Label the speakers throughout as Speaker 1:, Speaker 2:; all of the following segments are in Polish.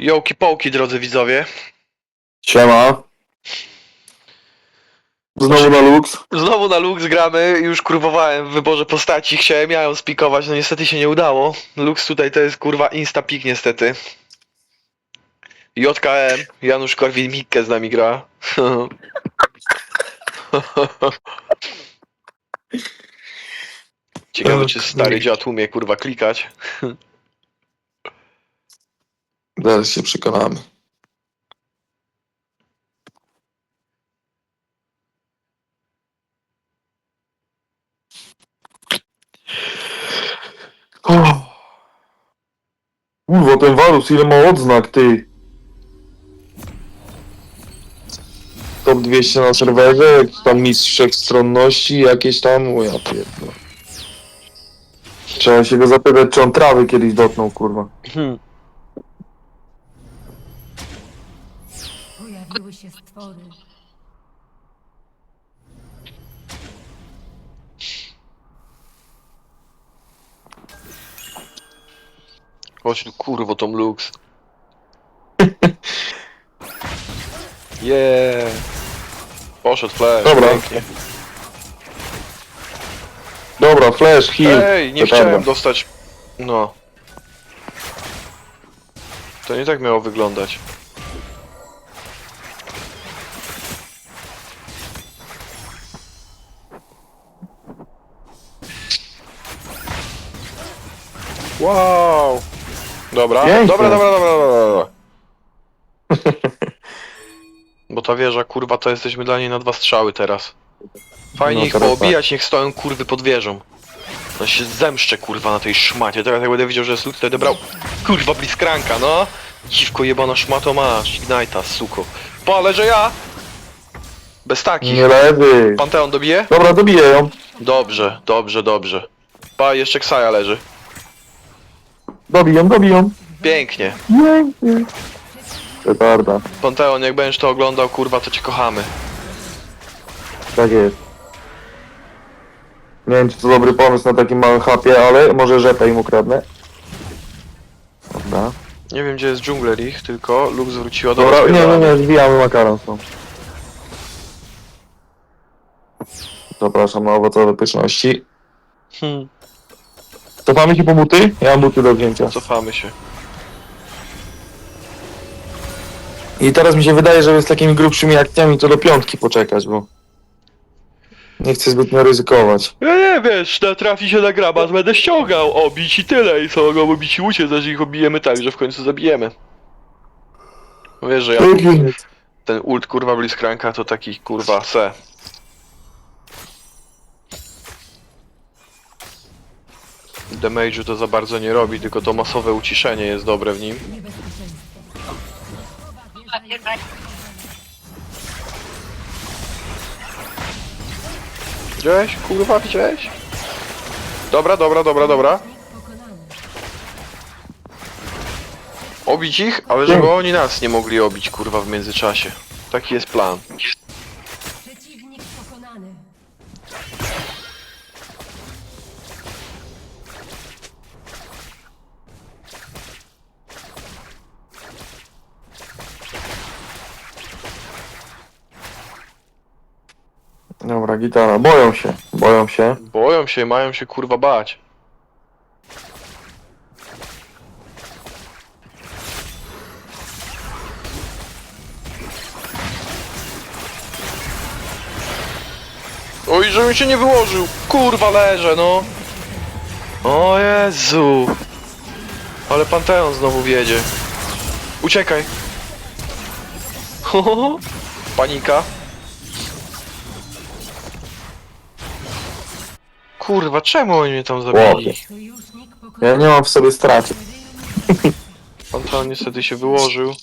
Speaker 1: Jołki połki, drodzy widzowie.
Speaker 2: Siema. Znowu na Lux.
Speaker 1: Znowu na Lux gramy, już kurwowałem w wyborze postaci, chciałem ja ją spikować, no niestety się nie udało. Lux tutaj to jest kurwa instapik niestety. JKM, Janusz Korwin-Mikke z nami gra. Ciekawe czy stary dziad umie kurwa klikać.
Speaker 2: Zaraz się przekonamy. Kurwa, ten Varus ile ma odznak, ty. Top 200 na serwerze, jakiś tam mistrz wszechstronności, jakieś tam, o ja pierdolę. Trzeba się go zapytać, czy on trawy kiedyś dotknął, kurwa.
Speaker 1: Hmm. Chodź tu kurwo tą Lux. Yeah. Poszedł flash.
Speaker 2: Dobra.
Speaker 1: Pięknie.
Speaker 2: Dobra, flash, heal.
Speaker 1: Ej, nie
Speaker 2: Petarda.
Speaker 1: chciałem dostać. No. To nie tak miało wyglądać. Wow. Dobra, dobra, dobra, dobra, dobra, dobra. Bo ta wieża, kurwa, to jesteśmy dla niej na dwa strzały teraz. Fajnie
Speaker 2: No,
Speaker 1: ich
Speaker 2: teraz
Speaker 1: poobijać, niech stoją kurwy pod wieżą. No się zemszczę kurwa na tej szmacie. Teraz jak będę widział, że jest lud, to będę brał kurwa bliskranka, no. Dziwko jebana szmato masz, Ignite'a, suko. Palę, że ja! Bez takich.
Speaker 2: Nie leży.
Speaker 1: Panteon dobije?
Speaker 2: Dobra, dobiję ją.
Speaker 1: Dobrze, dobrze, dobrze. Pa, jeszcze Ksaja leży.
Speaker 2: Dobiję, dobiję.
Speaker 1: Pięknie.
Speaker 2: Pięknie. Petarda.
Speaker 1: Panteon, jak będziesz to oglądał, kurwa, to cię kochamy.
Speaker 2: Tak jest. Nie wiem, czy to dobry pomysł na takim małym hapie, ale może rzepę im ukradnę. Dobra.
Speaker 1: Nie wiem, gdzie jest dżungler ich, tylko Lux wróciła do
Speaker 2: Dobra, nie, nie, nie, zwijamy makaron są. Zapraszam na owocowe pyszności.
Speaker 1: Hmm,
Speaker 2: Cofamy się po buty? Ja mam buty do wzięcia.
Speaker 1: cofamy się.
Speaker 2: I teraz mi się wydaje, że z takimi grubszymi akcjami to do piątki poczekać, bo... Nie chcę zbytnio ryzykować.
Speaker 1: Ja nie wiesz, natrafi się na grabas, będę ściągał, obić i tyle, i co mogą obić i uciec, że ich obijemy tak, że w końcu zabijemy. Wiesz, że ja ten ult kurwa bliskranka to taki kurwa se. Damage'u to za bardzo nie robi, tylko to masowe uciszenie jest dobre w nim. Widziałeś? Kurwa, widziałeś? Dobra, dobra, dobra, dobra. Obić ich, ale żeby oni nas nie mogli obić kurwa w międzyczasie. Taki jest plan.
Speaker 2: Gitara. Boją się, boją się.
Speaker 1: Boją się, mają się kurwa bać. Oj, żebym się nie wyłożył! Kurwa leżę, no! O Jezu! Ale Panteon znowu wiedzie. Uciekaj! Panika. Kurwa, czemu oni mnie tam zabili?
Speaker 2: Ja nie mam w sobie straty.
Speaker 1: Panteon niestety się wyłożył.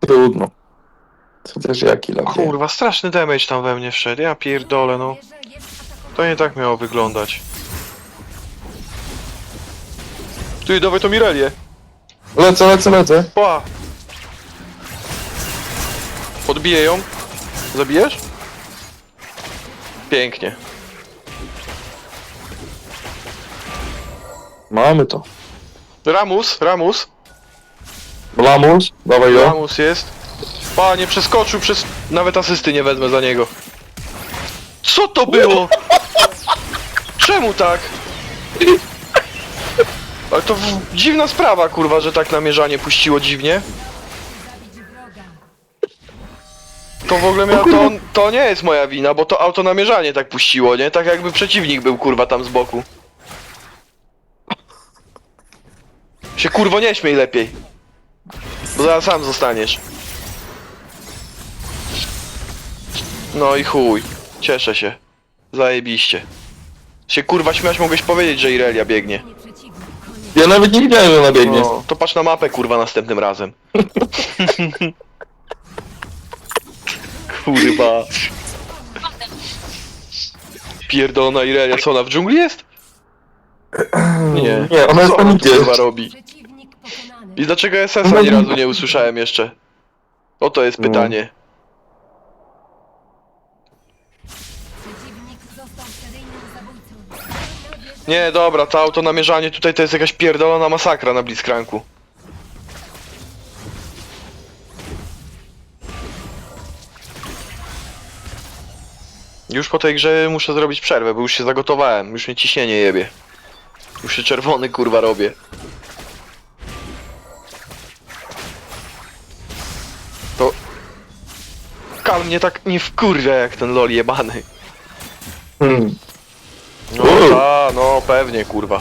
Speaker 2: Trudno. Co też jaki lag.
Speaker 1: Kurwa, straszny damage tam we mnie wszedł. Ja pierdolę, no. To nie tak miało wyglądać. Ty, dawaj to Mirelię.
Speaker 2: Lecę, lecę, lecę.
Speaker 1: Pa! Podbiję ją. Zabijesz? Pięknie.
Speaker 2: Mamy to.
Speaker 1: Ramus, Ramus,
Speaker 2: Lamus, dawaj go.
Speaker 1: Ramus jest. Panie, przeskoczył przez... Nawet asysty nie wezmę za niego. Co to było? Czemu tak? Ale to w... dziwna sprawa, kurwa, że tak namierzanie puściło dziwnie. To w ogóle miało, to, to nie jest moja wina, bo to auto namierzanie tak puściło, nie? Tak jakby przeciwnik był, kurwa, tam z boku. Się kurwo nie śmiej lepiej. Bo zaraz sam zostaniesz. No i chuj. Cieszę się. Zajebiście. Się kurwa śmiać mogłeś powiedzieć, że Irelia biegnie.
Speaker 2: Ja nawet nie widziałem, że ona biegnie.
Speaker 1: No, to patrz na mapę kurwa następnym razem. kurwa. Pierdolona Irelia, co ona w dżungli jest? Nie.
Speaker 2: Nie, ona jest
Speaker 1: co
Speaker 2: tam
Speaker 1: tu, kurwa robi?
Speaker 3: Przeciwnik pokonany.
Speaker 1: I dlaczego SS-a ani razu nie usłyszałem jeszcze? Oto jest
Speaker 2: No.
Speaker 1: pytanie.
Speaker 3: Przeciwnik został seryjnym zabójcą.
Speaker 1: Nie, dobra, to auto namierzanie tutaj to jest jakaś pierdolona masakra na Blitzcranku. Już po tej grze muszę zrobić przerwę, bo już się zagotowałem, już mnie ciśnienie jebie. Już się czerwony kurwa robię. To... Kal mnie tak nie wkurwia jak ten lol jebany.
Speaker 2: Hmm.
Speaker 1: No, ta, no pewnie, kurwa.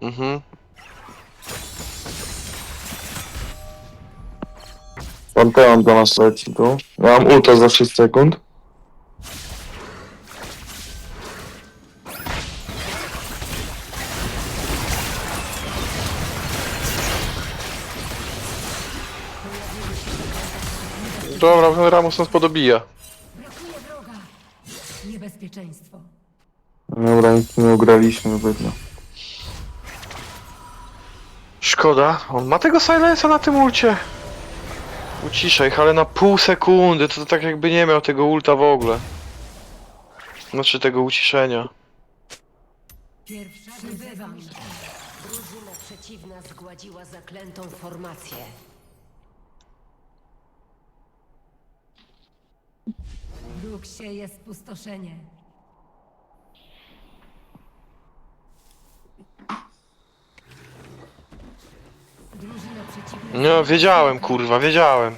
Speaker 1: Mhm.
Speaker 2: Panteon do nas leci tu. Ja mam ulta za 6 sekund.
Speaker 1: Dobra, ten Ramos nas podobija.
Speaker 3: Brakuje wroga. Niebezpieczeństwo.
Speaker 2: Dobra, nic nie ugraliśmy zbytnio.
Speaker 1: Szkoda, on ma tego silensa na tym ulcie. Uciszaj ich, ale na pół sekundy, to tak jakby nie miał tego ulta w ogóle. Znaczy tego uciszenia.
Speaker 3: Pierwsza wybywam.
Speaker 4: Drużyna przeciwna zgładziła zaklętą formację.
Speaker 3: Wróg sieje spustoszenie. Drużyna
Speaker 1: No, wiedziałem, kurwa, wiedziałem.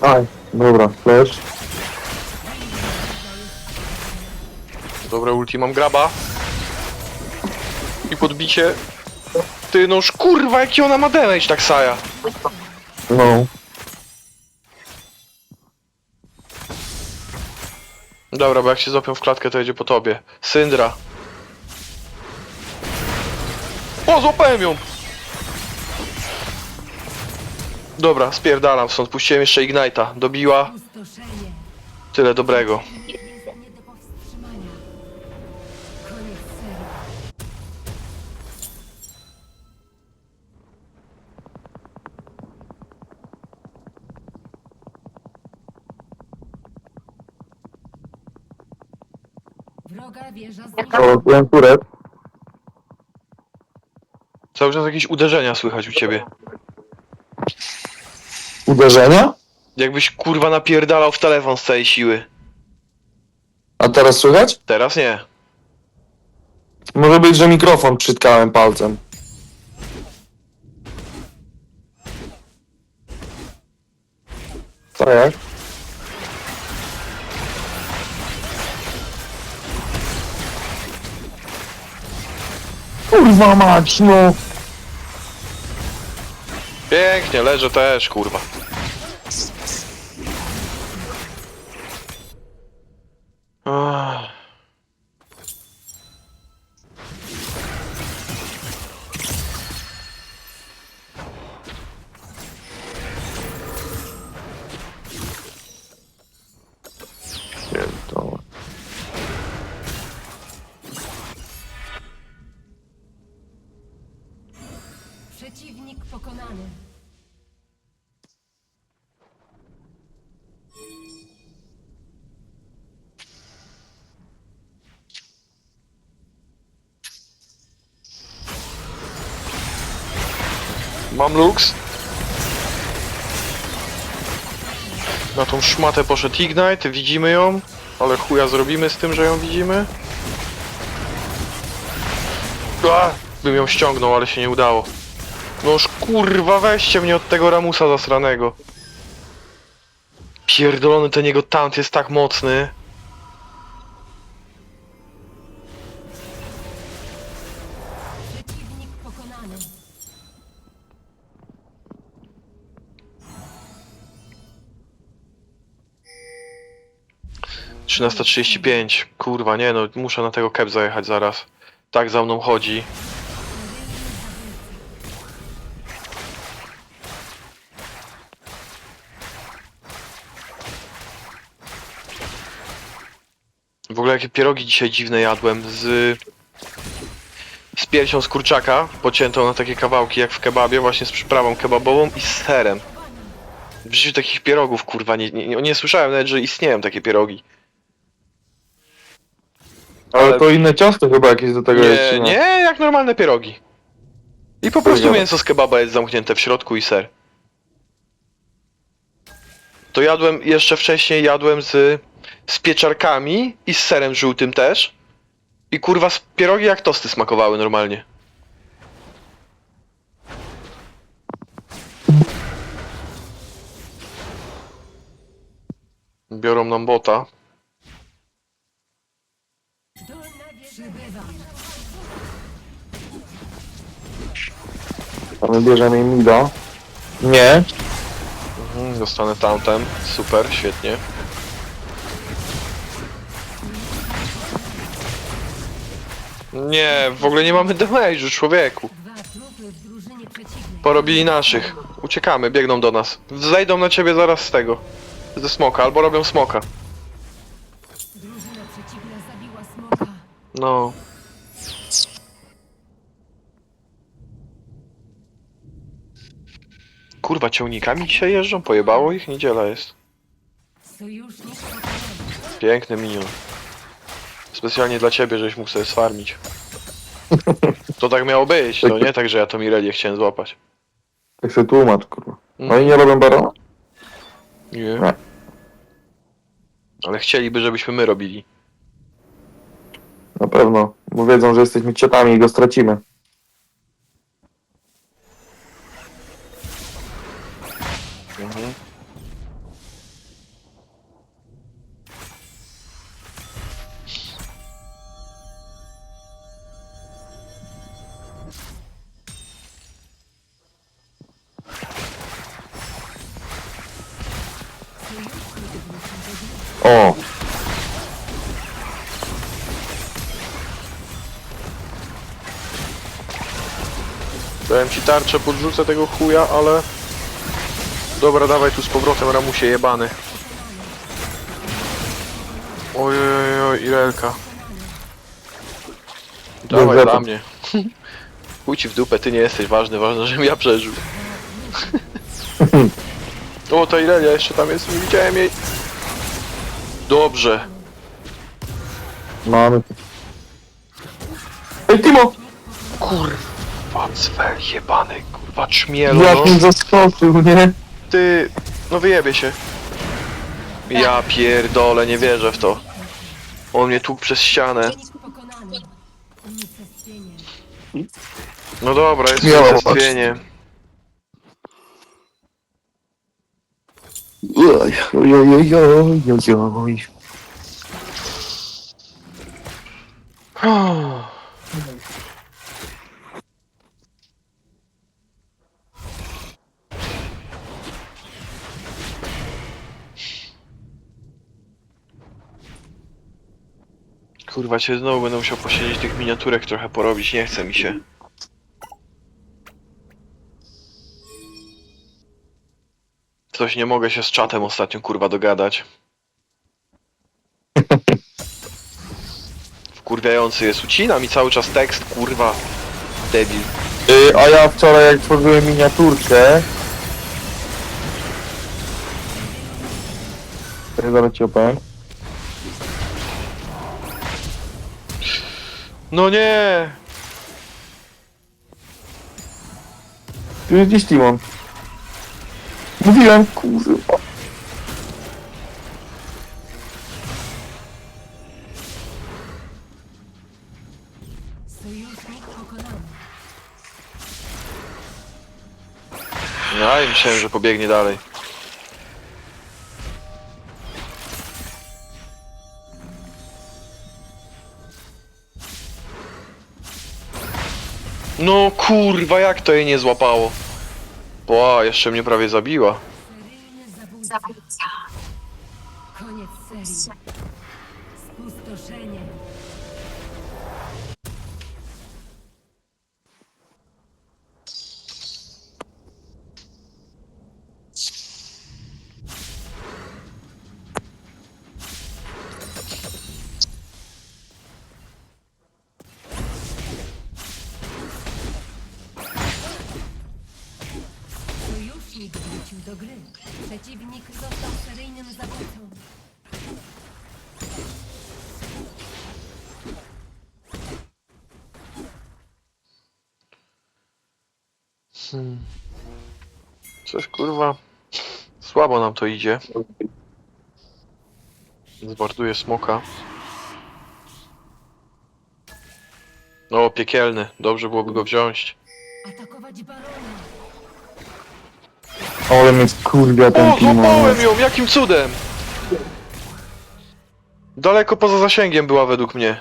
Speaker 2: Aj, dobra, flash.
Speaker 1: Dobra, ulti mam graba. I podbicie. Ty, noż kurwa, jaki ona ma damage, tak Saja.
Speaker 2: No.
Speaker 1: Dobra, bo jak się złapią w klatkę, to jedzie po tobie. Syndra. O, złapałem ją! Dobra, spierdalam stąd. Puściłem jeszcze Ignite'a. Dobiła. Tyle dobrego.
Speaker 3: Wroga wieża zniszczona.
Speaker 2: Byłem turet.
Speaker 1: Cały czas jakieś uderzenia słychać u ciebie.
Speaker 2: Uderzenia?
Speaker 1: Jakbyś kurwa napierdalał w telefon z całej siły.
Speaker 2: A teraz słychać?
Speaker 1: Teraz nie.
Speaker 2: Może być, że mikrofon przytkałem palcem. Tak. Kurwa mać, no.
Speaker 1: Pięknie, leżę też, kurwa. Ach. Mam Lux. Na tą szmatę poszedł Ignite, widzimy ją, ale chuja zrobimy z tym, że ją widzimy. A, bym ją ściągnął, ale się nie udało. Noż kurwa, weźcie mnie od tego Ramusa zasranego. Pierdolony ten jego taunt jest tak mocny. 13.35. Kurwa, nie no, muszę na tego kep zajechać zaraz. Tak za mną chodzi. W ogóle jakie pierogi dzisiaj dziwne jadłem z... Z piersią z kurczaka, pociętą na takie kawałki jak w kebabie, właśnie z przyprawą kebabową i z serem. W życiu takich pierogów, kurwa, nie, nie, nie, nie słyszałem nawet, że istnieją takie pierogi.
Speaker 2: Ale,
Speaker 1: Ale-
Speaker 2: to inne ciasto chyba jakieś do tego jest.
Speaker 1: Nie, nie, jak normalne pierogi. I po prostu mięso z kebaba jest zamknięte w środku i ser. To jadłem, jeszcze wcześniej jadłem z, z pieczarkami i z serem żółtym też. I kurwa, z pierogi jak tosty smakowały normalnie. Biorą nam bota.
Speaker 2: A my bierzemy Mida. Nie.
Speaker 1: Mhm, dostanę tamten. Super, świetnie. Nie, w ogóle nie mamy damage'u, człowieku. Porobili naszych. Uciekamy, biegną do nas. Zejdą na ciebie zaraz z tego. Ze smoka, albo robią smoka. No. Kurwa, ciągnikami dzisiaj jeżdżą? Pojebało ich? Niedziela jest.
Speaker 3: Sojusznik pokonany.
Speaker 1: Piękny minion. Specjalnie dla ciebie, żeś mógł sobie sfarmić. To tak miało być, to nie tak, że ja to Mirelię chciałem złapać.
Speaker 2: Tak sobie tłumacz, kurwa.
Speaker 1: Mm.
Speaker 2: Oni nie robią barona?
Speaker 1: Nie.
Speaker 2: Nie.
Speaker 1: Ale chcieliby, żebyśmy my robili.
Speaker 2: Na pewno. Bo wiedzą, że jesteśmy ciotami i go stracimy.
Speaker 1: Mhm.
Speaker 2: O!
Speaker 1: Dałem ci tarczę, podrzucę tego chuja, ale... Dobra, dawaj tu z powrotem Ramusie jebany. Oj, oj, oj, Irelka. Dawaj
Speaker 2: Dobrze,
Speaker 1: dla
Speaker 2: to-
Speaker 1: mnie. Chuj ci w dupę, ty nie jesteś ważny, ważne, żebym ja przeżył. o, ta Irelia jeszcze tam jest, nie widziałem jej. Dobrze.
Speaker 2: Mamy. Ej, Timo!
Speaker 1: Kurwa, cwer jebany, kurwa, czmielo,
Speaker 2: Jak
Speaker 1: no.
Speaker 2: mi zaskoczył, nie?
Speaker 1: Ty, no wyjebie się. Ja pierdolę, nie wierzę w to. On mnie tłukł przez ścianę. No dobra, jest
Speaker 2: Śmiało,
Speaker 1: unicestwienie.
Speaker 2: Oj, oj, oj, oj, oj, oj, oj.
Speaker 1: Kurwa, cię znowu będę musiał posiedzieć tych miniaturek trochę porobić, nie chce mi się. Coś nie mogę się z czatem ostatnio kurwa dogadać. Wkurwiający jest, ucina mi cały czas tekst, kurwa. Debil.
Speaker 2: Y, a ja wczoraj jak tworzyłem miniaturkę... Zaraz ci opowiem.
Speaker 1: No nie!
Speaker 2: Tu jest gdzieś Timon. Mówiłem, kurwa.
Speaker 3: Sojusznik pokonany.
Speaker 1: Ja i myślałem, że pobiegnie dalej. No kurwa, jak to jej nie złapało? Ła, jeszcze mnie prawie zabiła.
Speaker 3: Zabójca. Koniec serii. Spustoszenie.
Speaker 1: Coś kurwa. Słabo nam to idzie. Zborduję smoka. O, piekielny. Dobrze byłoby go wziąć.
Speaker 3: Atakować barona.
Speaker 2: Ale mnie kurwia ten
Speaker 1: O,
Speaker 2: Timon.
Speaker 1: złapałem ją! Jakim cudem! Daleko poza zasięgiem była według mnie.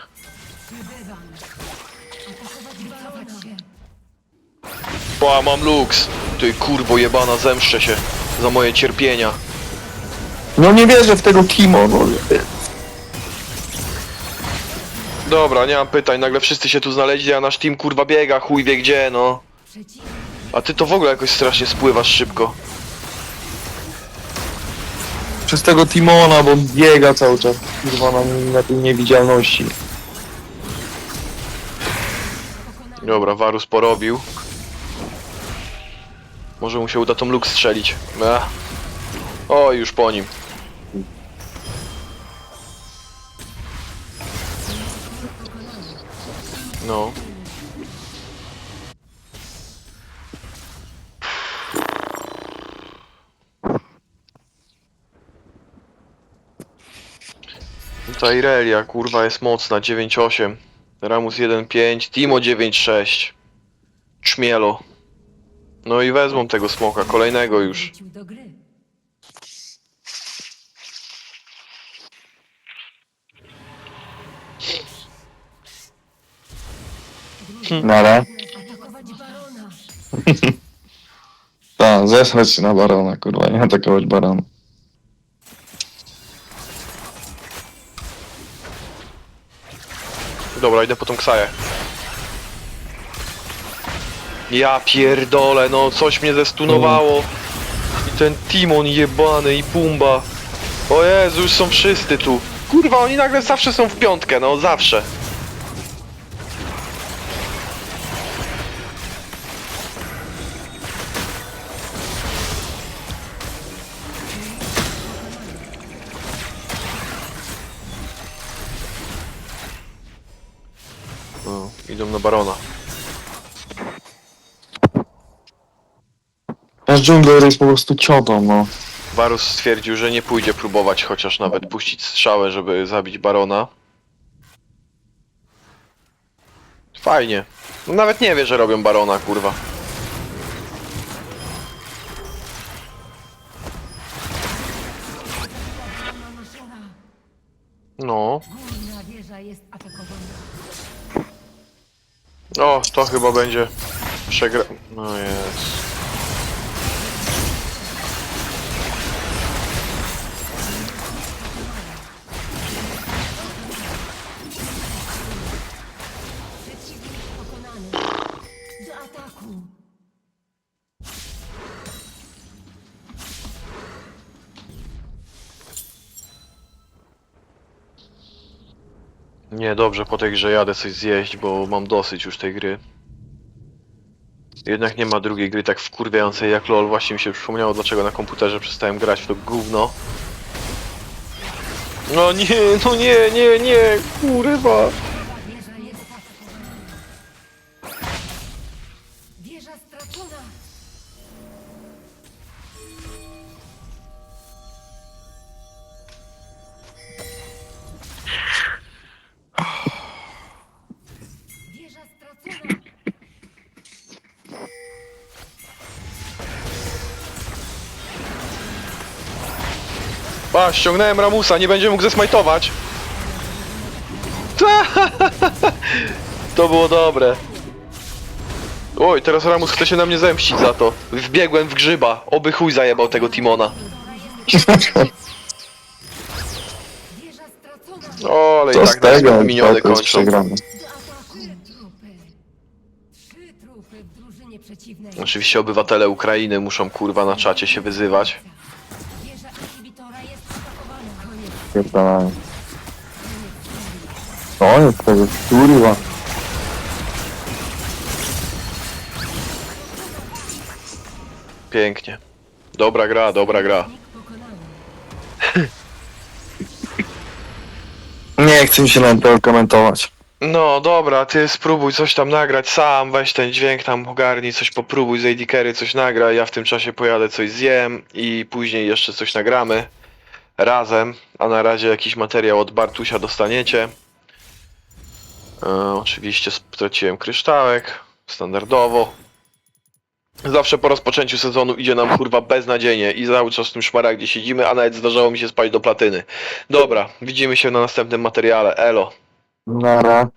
Speaker 1: Ba, mam luks. Ty kurwo jebana, zemszczę się za moje cierpienia.
Speaker 2: No nie wierzę w tego Timon. No.
Speaker 1: Dobra, nie mam pytań, nagle wszyscy się tu znaleźli, a nasz team kurwa biega, chuj wie gdzie, no. A ty to w ogóle jakoś strasznie spływasz szybko.
Speaker 2: Przez tego Timona, bo on biega cały czas. Kurwa na, na tej niewidzialności.
Speaker 1: Dobra, Varus porobił. Może mu się uda tą luk strzelić. Ech. O, już po nim. No. Ta Irelia, kurwa, jest mocna, 9-8. Ramus 1-5, Timo 9-6. Czmielo. No i wezmą tego smoka, kolejnego już.
Speaker 3: Wrócił do gry.
Speaker 2: Nara.
Speaker 3: Atakować barona.
Speaker 2: Tak, zesrać się na barona, kurwa, nie atakować barona.
Speaker 1: Dobra, idę po tą ksaję. Ja pierdolę, no coś mnie zestunowało. I ten Timon jebany i Pumba. O Jezu, już są wszyscy tu. Kurwa, oni nagle zawsze są w piątkę, no zawsze. No, idą na barona.
Speaker 2: Nasz dżungler jest po prostu ciotą, no.
Speaker 1: Varus stwierdził, że nie pójdzie próbować chociaż nawet puścić strzałę, żeby zabić barona. Fajnie. No nawet nie wie, że robią barona, kurwa. No. O, to chyba będzie przegra... No jest. Nie, dobrze, po tej grze jadę coś zjeść, bo mam dosyć już tej gry. Jednak nie ma drugiej gry tak wkurwiającej jak LOL. Właśnie mi się przypomniało, dlaczego na komputerze przestałem grać w to gówno. No nie, no nie, nie, nie, kurwa. Pa, ściągnąłem Ramusa, nie będzie mógł zesmajtować. To było dobre. Oj, teraz Ramus chce się na mnie zemścić za to. Wbiegłem w grzyba. Oby chuj zajebał tego Timona. O, ale
Speaker 2: Co
Speaker 1: i
Speaker 2: z
Speaker 1: tak nas
Speaker 2: tego?
Speaker 1: miniony
Speaker 2: To jest
Speaker 1: kończą.
Speaker 2: przegrane.
Speaker 1: Oczywiście obywatele Ukrainy muszą kurwa na czacie się wyzywać.
Speaker 3: Koniec.
Speaker 2: Pierdolałem. O, jest tego, kurwa.
Speaker 1: Pięknie. Dobra gra, dobra gra.
Speaker 2: Nie chcę mi się na to komentować.
Speaker 1: No dobra, ty spróbuj coś tam nagrać sam, weź ten dźwięk tam ogarnij, coś popróbuj z AD Carry, coś nagraj, ja w tym czasie pojadę coś zjem i później jeszcze coś nagramy razem, a na razie jakiś materiał od Bartusia dostaniecie. E, oczywiście straciłem kryształek, standardowo. Zawsze po rozpoczęciu sezonu idzie nam kurwa beznadziejnie i cały czas w tym szmaragdzie siedzimy, a nawet zdarzało mi się spać do platyny. Dobra, widzimy się na następnym materiale, elo.
Speaker 2: Nara.